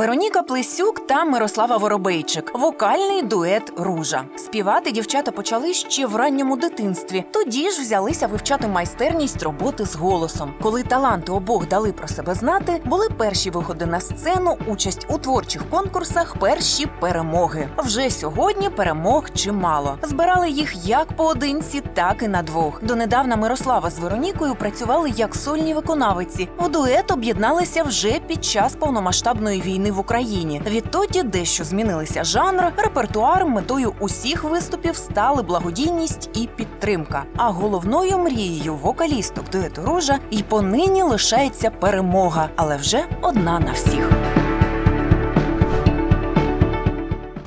Вероніка Плесюк та Мирослава Воробейчик. Вокальний дует Ружа. Співати дівчата почали ще в ранньому дитинстві. Тоді ж взялися вивчати майстерність роботи з голосом. Коли таланти обох дали про себе знати, були перші виходи на сцену, участь у творчих конкурсах, перші перемоги. Вже сьогодні перемог чимало. Збирали їх як поодинці, так і на двох. Донедавна Мирослава з Веронікою працювали як сольні виконавиці. В дует об'єдналися вже під час повномасштабної війни в Україні. Відтоді дещо змінилися жанр, репертуар метою усіх виступів стали благодійність і підтримка. А головною мрією вокалісток дуету Ружа і понині лишається перемога, але вже одна на всіх.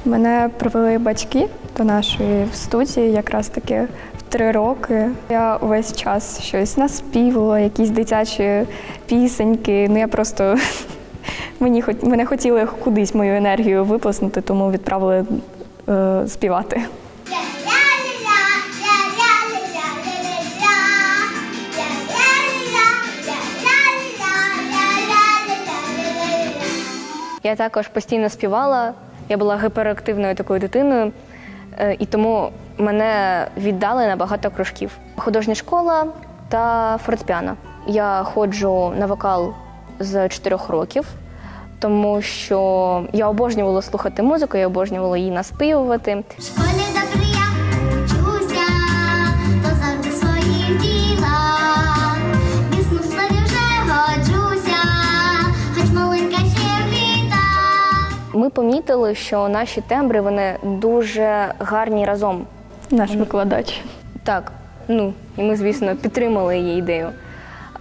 Мене привели батьки до нашої студії якраз таки в три роки. Я увесь час щось наспівала, якісь дитячі пісеньки. Ну я просто мені мене хотіли кудись мою енергію виплеснути, тому відправили е, співати. Я також постійно співала. Я була гіперактивною такою дитиною, е, і тому мене віддали на багато кружків. Художня школа та фортепіано. Я ходжу на вокал з 4 років, тому що я обожнювала слухати музику, я обожнювала її наспівувати. В школі добре я учуся, то завжди в своїх ділах. Пісню в слові вже годжуся, хоч маленька ще віта. Ми помітили, що наші тембри вони дуже гарні разом. Наш викладач. Так, ну і ми, звісно, підтримали її ідею.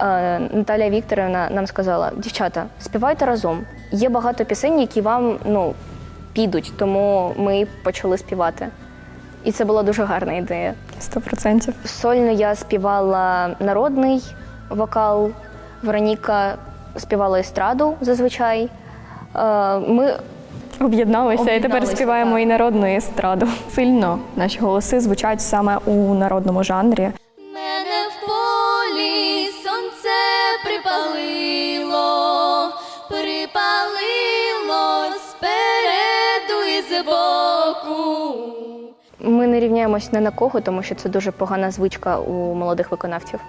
Е, Наталія Вікторівна нам сказала: дівчата, співайте разом. Є багато пісень, які вам ну, підуть, тому ми почали співати. І це була дуже гарна ідея. Сто процентів. Сольно я співала народний вокал, Вероніка співала естраду зазвичай. Е, Ми Об'єдналися і тепер співаємо так. і народну естраду. Сильно наші голоси звучать саме у народному жанрі. Ми не на кого, тому що це дуже погана звичка у молодих виконавців.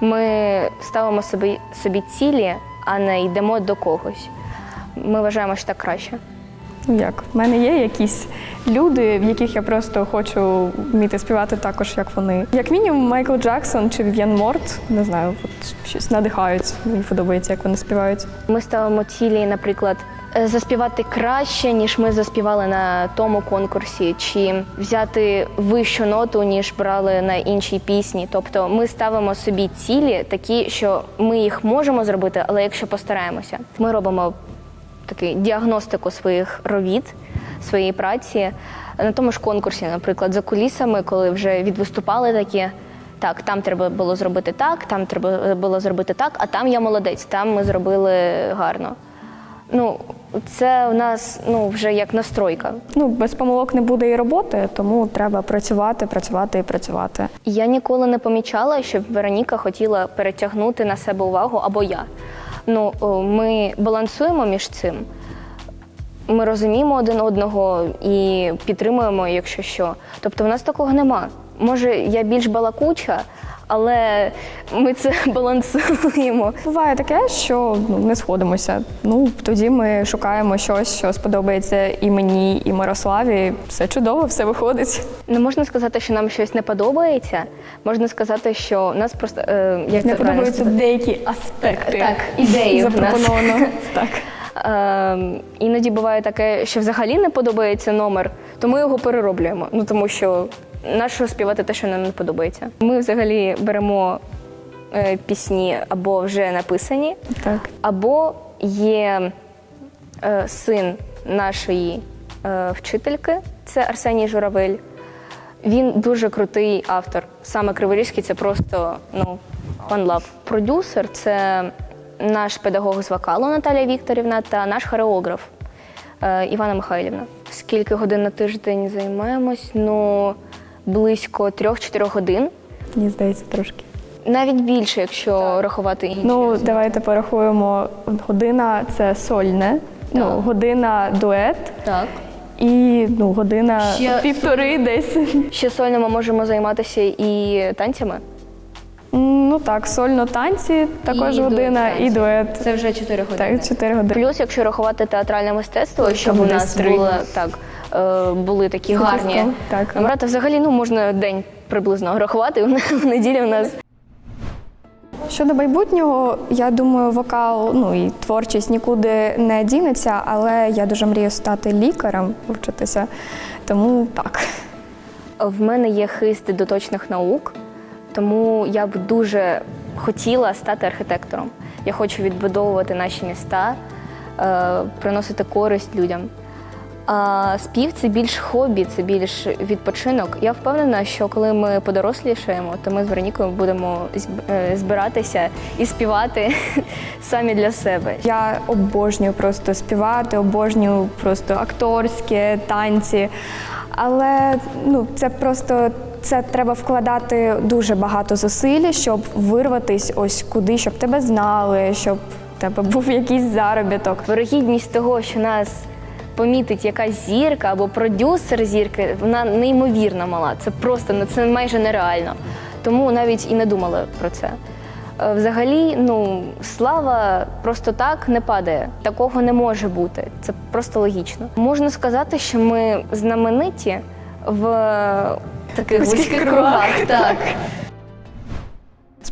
Ми ставимо собі, собі цілі, а не йдемо до когось. Ми вважаємо, що так краще. Як, в мене є якісь люди, в яких я просто хочу вміти співати також, як вони. Як мінімум, Майкл Джексон чи Вів'ян Морт, не знаю, от щось надихають. Мені подобається, як вони співають. Ми ставимо цілі, наприклад, заспівати краще, ніж ми заспівали на тому конкурсі, чи взяти вищу ноту, ніж брали на іншій пісні. Тобто ми ставимо собі цілі такі, що ми їх можемо зробити, але якщо постараємося, ми робимо таку діагностику своїх робіт, своєї праці на тому ж конкурсі, наприклад, за кулісами, коли вже відвиступали такі. Так, там треба було зробити так, там треба було зробити так, а там я молодець, там ми зробили гарно. Ну, це у нас ну, вже як настройка. Ну, без помилок не буде і роботи, тому треба працювати, працювати і працювати. Я ніколи не помічала, щоб Вероніка хотіла перетягнути на себе увагу або я. Ну, ми балансуємо між цим. Ми розуміємо один одного і підтримуємо, якщо що. Тобто, в нас такого нема. Може, я більш балакуча, але ми це балансуємо. Буває таке, що ну, не сходимося. Ну тоді ми шукаємо щось, що сподобається і мені, і Мирославі. Все чудово, все виходить. Не можна сказати, що нам щось не подобається. Можна сказати, що нас просто е, як Не подобаються деякі аспекти. Так, ідеї запропоновано. так. Е, іноді буває таке, що взагалі не подобається номер, то ми його перероблюємо. Ну тому що нащо співати те, що нам не подобається. Ми взагалі беремо е, пісні або вже написані, Так. або є е, син нашої е, вчительки, це Арсеній Журавель. Він дуже крутий автор. Саме Криворізький це просто ну, one love. Продюсер це наш педагог з вокалу Наталія Вікторівна та наш хореограф е, Івана Михайлівна. Скільки годин на тиждень займаємось? Ну, близько 3-4 годин. мені здається, трошки. Навіть більше, якщо рахувати інші. Ну, давайте порахуємо. Година це сольне, ну, година дует так. і ну, година Ще півтори десь. Ще сольно ми можемо займатися і танцями. Ну так, сольно танці також І дует година, і танці. дует. Це вже 4 години. Так, чотири години. Плюс, якщо рахувати театральне мистецтво, щоб у буде нас три. було так, е, були такі гарні Так. номера, взагалі ну можна день приблизно рахувати. В неділі у нас Щодо майбутнього, я думаю, вокал, ну і творчість нікуди не дінеться, але я дуже мрію стати лікарем, вчитися. Тому так. В мене є хист до точних наук, тому я б дуже хотіла стати архітектором. Я хочу відбудовувати наші міста, е, приносити користь людям. А спів це більш хобі, це більш відпочинок. Я впевнена, що коли ми подорослішаємо, то ми з Веронікою будемо е, збиратися і співати самі для себе. Я обожнюю просто співати, обожнюю просто акторські танці. Але ну, це просто це треба вкладати дуже багато зусиль, щоб вирватись ось куди, щоб тебе знали, щоб в тебе був якийсь заробіток. Вирогідність того, що нас помітить якась зірка або продюсер зірки, вона неймовірно мала. Це просто ну це майже нереально. Тому навіть і не думали про це. Е, Взагалі, ну слава просто так не падає. Такого не може бути. Це просто логічно. Можна сказати, що ми знамениті в таких вузьких кругах. Так.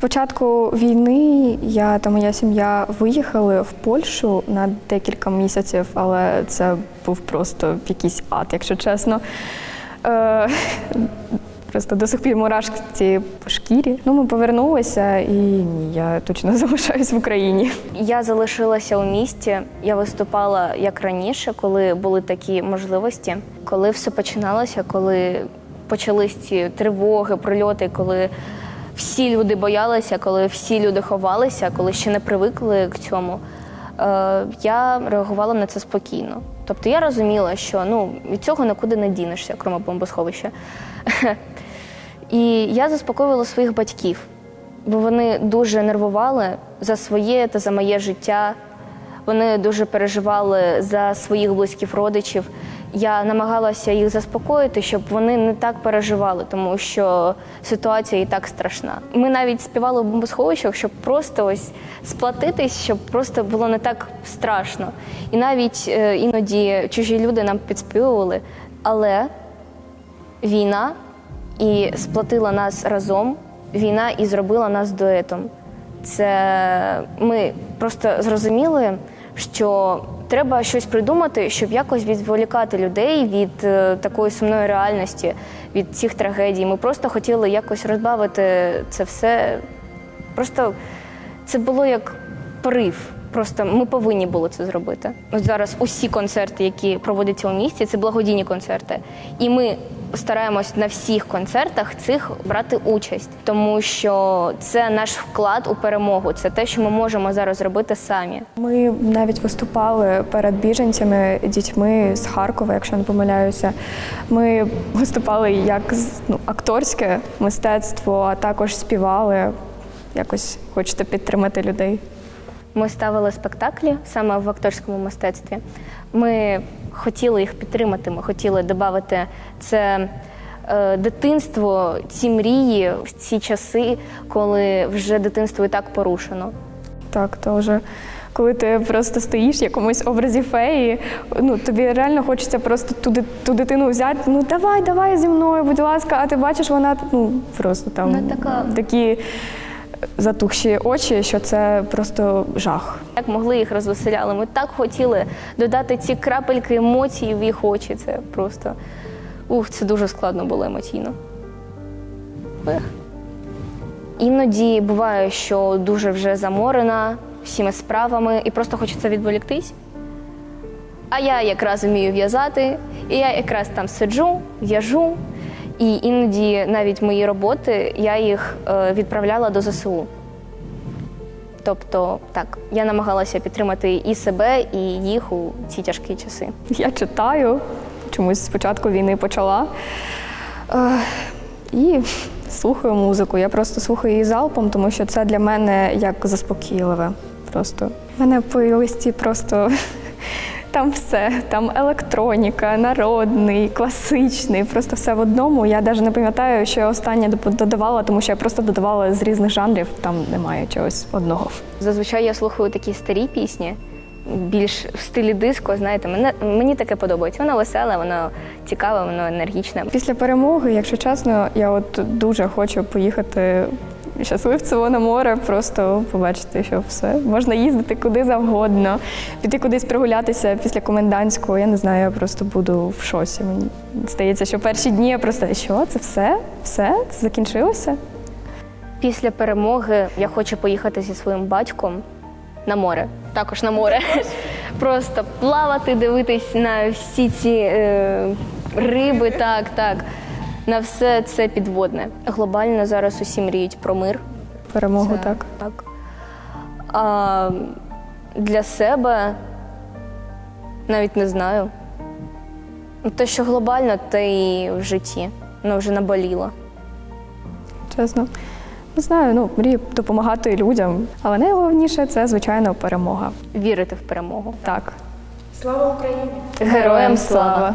Початку війни я та моя сім'я виїхали в Польщу на декілька місяців, але це був просто якийсь ад, якщо чесно. Е, просто до сих пір мурашки по шкірі. Ну, ми повернулися, і ні, я точно залишаюсь в Україні. Я залишилася у місті. Я виступала як раніше, коли були такі можливості. Коли все починалося, коли почались ці тривоги, прильоти, коли всі люди боялися, коли всі люди ховалися, коли ще не привикли к цьому. е, Я реагувала на це спокійно. Тобто я розуміла, що ну від цього нікуди не дінешся, крім бомбосховища. І я заспокоювала своїх батьків, бо вони дуже нервували за своє та за моє життя. Вони дуже переживали за своїх близьких родичів. Я намагалася їх заспокоїти, щоб вони не так переживали, тому що ситуація і так страшна. Ми навіть співали в бомбосховищах, щоб просто ось сплатитись, щоб просто було не так страшно. І навіть е, іноді чужі люди нам підспівували. Але війна і сплатила нас разом. Війна і зробила нас дуетом. Це ми просто зрозуміли, що треба щось придумати, щоб якось відволікати людей від е, такої сумної реальності, від цих трагедій. Ми просто хотіли якось розбавити це все. Просто це було як порив. Просто ми повинні були це зробити. От зараз усі концерти, які проводяться у місті, це благодійні концерти. І ми стараємось на всіх концертах цих брати участь, тому що це наш вклад у перемогу. Це те, що ми можемо зараз зробити самі. Ми навіть виступали перед біженцями, дітьми з Харкова, якщо не помиляюся. Ми виступали як ну, акторське мистецтво, а також співали. Якось хочете підтримати людей. Ми ставили спектаклі саме в акторському мистецтві. Ми хотіли їх підтримати. Ми хотіли додати це е, дитинство, ці мрії в ці часи, коли вже дитинство і так порушено. Так, то вже коли ти просто стоїш в якомусь образі феї, ну тобі реально хочеться просто ту, ту дитину взяти. Ну давай, давай зі мною, будь ласка, а ти бачиш, вона ну просто там Вона така. такі затухші очі, що це просто жах. Як могли їх розвеселяли. Ми так хотіли додати ці крапельки емоцій в їх очі. Це просто ух, це дуже складно було емоційно. Ех. Іноді буває, що дуже вже заморена всіма справами і просто хочеться відволіктись. А я якраз вмію в'язати, і я якраз там сиджу, в'яжу. І іноді навіть мої роботи я їх е, відправляла до ЗСУ. Тобто, так, я намагалася підтримати і себе, і їх у ці тяжкі часи. Я читаю, чомусь з початку війни почала. Е, і слухаю музику. Я просто слухаю її залпом, тому що це для мене як заспокійливе. Просто У мене по листі просто там все. Там електроніка, народний, класичний, просто все в одному. Я навіть не пам'ятаю, що я останнє додавала, тому що я просто додавала з різних жанрів, там немає чогось одного. Зазвичай я слухаю такі старі пісні, більш в стилі диско. Знаєте, мене мені таке подобається. Воно веселе, воно цікаве, воно енергічне. Після перемоги, якщо чесно, я от дуже хочу поїхати щасливцево на море, просто побачити, що все можна їздити куди завгодно, піти кудись прогулятися після комендантського. Я не знаю, я просто буду в шоці. Мені здається, що перші дні я просто що це все? Все? Це закінчилося? Після перемоги я хочу поїхати зі своїм батьком на море. Також на море. Просто плавати, дивитись на всі ці е, риби, так, так. На все це підводне. Глобально зараз усі мріють про мир. Перемогу Це- так. так. А для себе навіть не знаю. Те, що глобально, те і в житті. Воно вже наболіло. Чесно. Не знаю, ну мрію допомагати людям, але найголовніше це звичайно перемога. Вірити в перемогу. Так. Слава Україні! Героям слава!